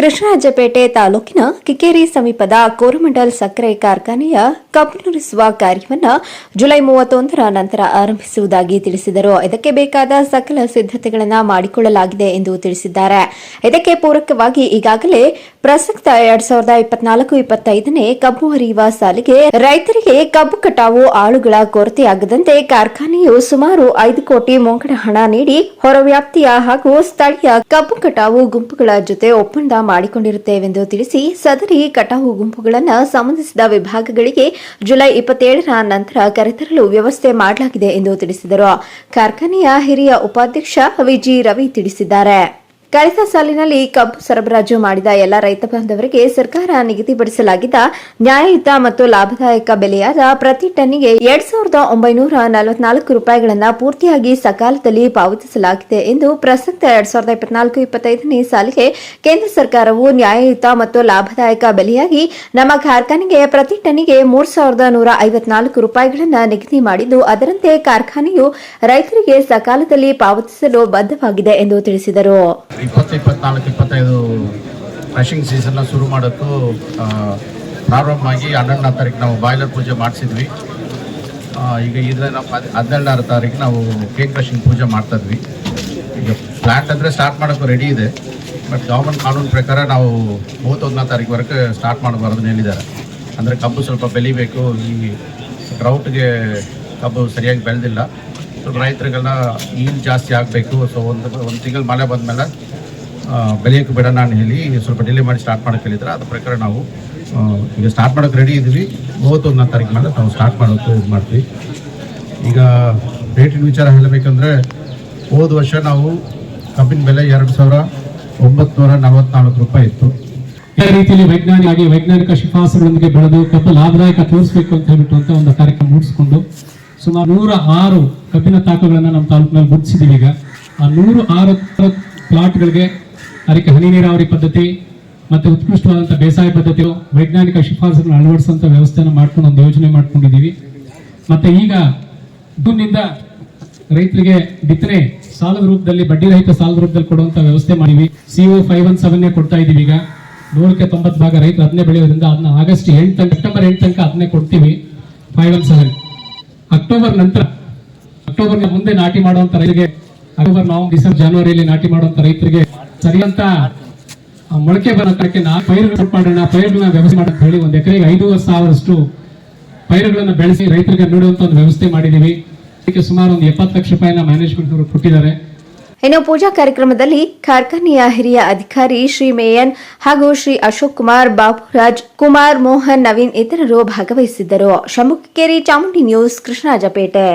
ಕೃಷ್ಣರಾಜಪೇಟೆ ತಾಲೂಕಿನ ಕಿಕ್ಕೇರಿ ಸಮೀಪದ ಕೋರಮಂಡಲ್ ಸಕ್ಕರೆ ಕಾರ್ಖಾನೆಯ ಕಬ್ಬು ನುರಿಸುವ ಕಾರ್ಯವನ್ನು ಜುಲೈ ಮೂವತ್ತೊಂದರ ನಂತರ ಆರಂಭಿಸುವುದಾಗಿ ತಿಳಿಸಿದರು. ಇದಕ್ಕೆ ಬೇಕಾದ ಸಕಲ ಸಿದ್ದತೆಗಳನ್ನು ಮಾಡಿಕೊಳ್ಳಲಾಗಿದೆ ಎಂದು ತಿಳಿಸಿದ್ದಾರೆ. ಇದಕ್ಕೆ ಪೂರಕವಾಗಿ ಈಗಾಗಲೇ ಪ್ರಸಕ್ತ ಎರಡ್ ಸಾವಿರದ ಇಪ್ಪತ್ನಾಲ್ಕು ಇಪ್ಪತ್ತೈದನೇ ಕಬ್ಬು ಹರಿಯುವ ಸಾಲಿಗೆ ರೈತರಿಗೆ ಕಬ್ಬು ಕಟಾವು ಆಳುಗಳ ಕೊರತೆಯಾಗದಂತೆ ಕಾರ್ಖಾನೆಯು ಸುಮಾರು ಐದು ಕೋಟಿ ಮುಂಗಡ ಹಣ ನೀಡಿ ಹೊರವ್ಯಾಪ್ತಿಯ ಹಾಗೂ ಸ್ಥಳೀಯ ಕಬ್ಬು ಕಟಾವು ಗುಂಪುಗಳ ಜೊತೆ ಒಪ್ಪಂದ ಮಾಡಿಕೊಂಡಿರುತ್ತೇವೆಂದು ತಿಳಿಸಿ ಸದರಿ ಕಟಾವು ಗುಂಪುಗಳನ್ನು ಸಂಬಂಧಿಸಿದ ವಿಭಾಗಗಳಿಗೆ ಜುಲೈ ಇಪ್ಪತ್ತೇಳರ ನಂತರ ಕರೆತರಲು ವ್ಯವಸ್ಥೆ ಮಾಡಲಾಗಿದೆ ಎಂದು ತಿಳಿಸಿದರು. ಕಾರ್ಖಾನೆಯ ಹಿರಿಯ ಉಪಾಧ್ಯಕ್ಷ ವಿಜಿ ರವಿ ತಿಳಿಸಿದ್ದಾರೆ. ಕಳೆದ ಸಾಲಿನಲ್ಲಿ ಕಬ್ಬು ಸರಬರಾಜು ಮಾಡಿದ ಎಲ್ಲ ರೈತ ಬಾಂಧವರಿಗೆ ಸರ್ಕಾರ ನಿಗದಿಪಡಿಸಲಾಗಿದ್ದ ನ್ಯಾಯಯುತ ಮತ್ತು ಲಾಭದಾಯಕ ಬೆಲೆಯಾದ ಪ್ರತಿ ಟನ್ನಿಗೆ ಎರಡ್ ಸಾವಿರದ ಒಂಬೈನೂರ ನಲವತ್ನಾಲ್ಕು ರೂಪಾಯಿಗಳನ್ನು ಪೂರ್ತಿಯಾಗಿ ಸಕಾಲದಲ್ಲಿ ಪಾವತಿಸಲಾಗಿದೆ ಎಂದು ಪ್ರಸಕ್ತ ಎರಡ್ ಸಾವಿರದ ಇಪ್ಪತ್ನಾಲ್ಕು ಇಪ್ಪತ್ತೈದನೇ ಸಾಲಿಗೆ ಕೇಂದ್ರ ಸರ್ಕಾರವು ನ್ಯಾಯಯುತ ಮತ್ತು ಲಾಭದಾಯಕ ಬೆಲೆಯಾಗಿ ನಮ್ಮ ಕಾರ್ಖಾನೆಗೆ ಪ್ರತಿ ಟನ್ನಿಗೆ ಮೂರು ಸಾವಿರದ ನೂರ ಐವತ್ನಾಲ್ಕು ರೂಪಾಯಿಗಳನ್ನು ನಿಗದಿ ಮಾಡಿದ್ದು, ಅದರಂತೆ ಕಾರ್ಖಾನೆಯು ರೈತರಿಗೆ ಸಕಾಲದಲ್ಲಿ ಪಾವತಿಸಲು ಬದ್ಧವಾಗಿದೆ ಎಂದು ತಿಳಿಸಿದರು. ಇಪ್ಪತ್ತು ಇಪ್ಪತ್ನಾಲ್ಕು ಇಪ್ಪತ್ತೈದು ಕ್ರಷಿಂಗ್ ಸೀಸನ್ನ ಶುರು ಮಾಡೋಕ್ಕೂ ಪ್ರಾರಂಭ ಆಗಿ ಹನ್ನೆರಡನೇ ತಾರೀಕು ನಾವು ಬಾಯ್ಲರ್ ಪೂಜೆ ಮಾಡಿಸಿದ್ವಿ. ಈಗ ಇದ್ರೆ ನಾವು ಹದ್- ಹದಿನೇಳನೇ ತಾರೀಕು ನಾವು ಕೇಕ್ ಕ್ರಷಿಂಗ್ ಪೂಜೆ ಮಾಡ್ತಾಯಿದ್ವಿ ಈಗ ಪ್ಲ್ಯಾಂಟ್ ಅಂದರೆ ಸ್ಟಾರ್ಟ್ ಮಾಡೋಕ್ಕೂ ರೆಡಿ ಇದೆ. ಬಟ್ ಗೌರ್ಮೆಂಟ್ ಕಾನೂನು ಪ್ರಕಾರ ನಾವು ಮೂವತ್ತೊಂದನೇ ತಾರೀಕುವರೆಗೆ ಸ್ಟಾರ್ಟ್ ಮಾಡಬಾರ್ದು ಹೇಳಿದ್ದಾರೆ. ಅಂದರೆ ಕಬ್ಬು ಸ್ವಲ್ಪ ಬೆಳಿಬೇಕು, ಈ ಡ್ರೌಟ್ಗೆ ಕಬ್ಬು ಸರಿಯಾಗಿ ಬೆಳೆದಿಲ್ಲ. ರೈತರಿಗೆಲ್ಲ ನೀರು ಜಾಸ್ತಿ ಆಗಬೇಕು? ಸೊ ಒಂದು ಒಂದು ತಿಂಗಳು ಮಳೆ ಬಂದಮೇಲೆ ಬೆಳೆಯೋಕ್ಕೆ ಬಿಡೋಣ ಅಂತ ಹೇಳಿ ಸ್ವಲ್ಪ ಡಿಲೇ ಮಾಡಿ ಸ್ಟಾರ್ಟ್ ಮಾಡೋಕ್ಕೆ ಹೇಳಿದ್ರೆ. ಅದ್ರ ಪ್ರಕಾರ ನಾವು ಈಗ ಸ್ಟಾರ್ಟ್ ಮಾಡೋಕ್ಕೆ ರೆಡಿ ಇದ್ದೀವಿ ಮೂವತ್ತೊಂದನೇ ತಾರೀಕು ಮೇಲೆ ನಾವು ಸ್ಟಾರ್ಟ್ ಮಾಡೋಕ್ಕೆ ಇದು ಮಾಡ್ತೀವಿ. ಈಗ ರೇಟಿನ ವಿಚಾರ ಹೇಳಬೇಕಂದ್ರೆ, ಹೋದ ವರ್ಷ ನಾವು ಕಬ್ಬಿನ ಬೆಲೆ ಎರಡು ಸಾವಿರ ಒಂಬತ್ತುನೂರ ನಲವತ್ನಾಲ್ಕು ರೂಪಾಯಿ ಇತ್ತು. ಇದೇ ರೀತಿಯಲ್ಲಿ ವೈಜ್ಞಾನಿಕವಾಗಿ ವೈಜ್ಞಾನಿಕ ಶಿಫಾರಸುಗಳೊಂದಿಗೆ ಬೆಳೆದು ಕಬ್ಬು ಲಾಭದಾಯಕ ತೋರಿಸಬೇಕು ಅಂತ ಹೇಳ್ಬಿಟ್ಟು ಅಂತ ಒಂದು ಕಾರ್ಯಕ್ರಮ ಮೂಡಿಸಿಕೊಂಡು ಸುಮಾರು ನೂರ ಆರು ಕಬ್ಬಿನ ತಾಕುಗಳನ್ನು ನಮ್ಮ ತಾಲೂಕಿನಲ್ಲಿ ಗುರುತಿಸಿದ್ದೀವಿ ಈಗ. ಆ ನೂರು ಆರು ಪ್ಲಾಟ್ಗಳಿಗೆ ಅದಕ್ಕೆ ಹನಿ ನೀರಾವರಿ ಪದ್ಧತಿ ಮತ್ತು ಉತ್ಕೃಷ್ಟವಾದಂಥ ಬೇಸಾಯ ಪದ್ಧತಿಯು ವೈಜ್ಞಾನಿಕ ಶಿಫಾರಸುಗಳನ್ನು ಅಳವಡಿಸುವಂಥ ವ್ಯವಸ್ಥೆಯನ್ನು ಮಾಡ್ಕೊಂಡು ಒಂದು ಯೋಜನೆ ಮಾಡ್ಕೊಂಡಿದ್ದೀವಿ. ಮತ್ತೆ ಈಗ ಜೂನ್ನಿಂದ ರೈತರಿಗೆ ಬಿತ್ತನೆ ಸಾಲದ ರೂಪದಲ್ಲಿ, ಬಡ್ಡಿ ರಹಿತ ಸಾಲದ ರೂಪದಲ್ಲಿ ಕೊಡುವಂತ ವ್ಯವಸ್ಥೆ ಮಾಡಿವಿ ಒ ಫೈವ್ ಒನ್ ಸೆವೆನ್ ಕೊಡ್ತಾ ಇದೀವಿ ಈಗ. ನೂರಕ್ಕೆ ತೊಂಬತ್ತು ಭಾಗ ರೈತರು ಅದನ್ನೇ ಬೆಳೆಯೋದ್ರಿಂದ ಅದನ್ನ ಆಗಸ್ಟ್ ಎಂಟು ಸೆಪ್ಟೆಂಬರ್ ಎಂಟು ತನಕ ಅದನ್ನೇ ಕೊಡ್ತೀವಿ. ಫೈವ್ ಒನ್ ಸೆವೆನ್ ಅಕ್ಟೋಬರ್ ನಂತರ ಅಕ್ಟೋಬರ್ ಮುಂದೆ ನಾಟಿ ಮಾಡುವಂತ ರೈತರಿಗೆ, ಅಕ್ಟೋಬರ್ ನವೆಂಬರ್ ಡಿಸೆಂಬರ್ ಜನವರಿಯಲ್ಲಿ ನಾಟಿ ಮಾಡುವಂತ ರೈತರಿಗೆ ಸರಿಯಂತ ಮೊಳಕೆ ಬರೋಕ್ಕೆ ನಾ ಪೈರುಗಳು ಮಾಡೋಣ, ಪೈರುಗಳನ್ನ ವ್ಯವಸ್ಥೆ ಮಾಡೋಕ್ಕೆ ಹೇಳಿ ಒಂದು ಎಕರೆಗೆ ಐದೂವರೆ ಸಾವಿರಷ್ಟು ಪೈರುಗಳನ್ನು ಬೆಳೆಸಿ ರೈತರಿಗೆ ನೀಡುವಂತ ಒಂದು ವ್ಯವಸ್ಥೆ ಮಾಡಿದೀವಿ ಅದಕ್ಕೆ ಸುಮಾರು ಒಂದು ಎಪ್ಪತ್ತು ಲಕ್ಷ ರೂಪಾಯಿನ ಮ್ಯಾನೇಜ್ಮೆಂಟ್ ಅವರು ಕೊಟ್ಟಿದ್ದಾರೆ. ಇನ್ನು ಪೂಜಾ ಕಾರ್ಯಕ್ರಮದಲ್ಲಿ ಕಾರ್ಖಾನೆಯ ಹಿರಿಯ ಅಧಿಕಾರಿ ಶ್ರೀ ಮೇಯನ್ ಹಾಗೂ ಶ್ರೀ ಅಶೋಕ್ ಕುಮಾರ್ ಬಾಬುರಾಜ್ ಕುಮಾರ್ ಮೋಹನ್, ನವೀನ್ ಇತರರು ಭಾಗವಹಿಸಿದ್ದರು. ಶಂಭುಕೇರಿ ಚಾಮುಂಡಿ ನ್ಯೂಸ್, ಕೃಷ್ಣರಾಜಪೇಟೆ.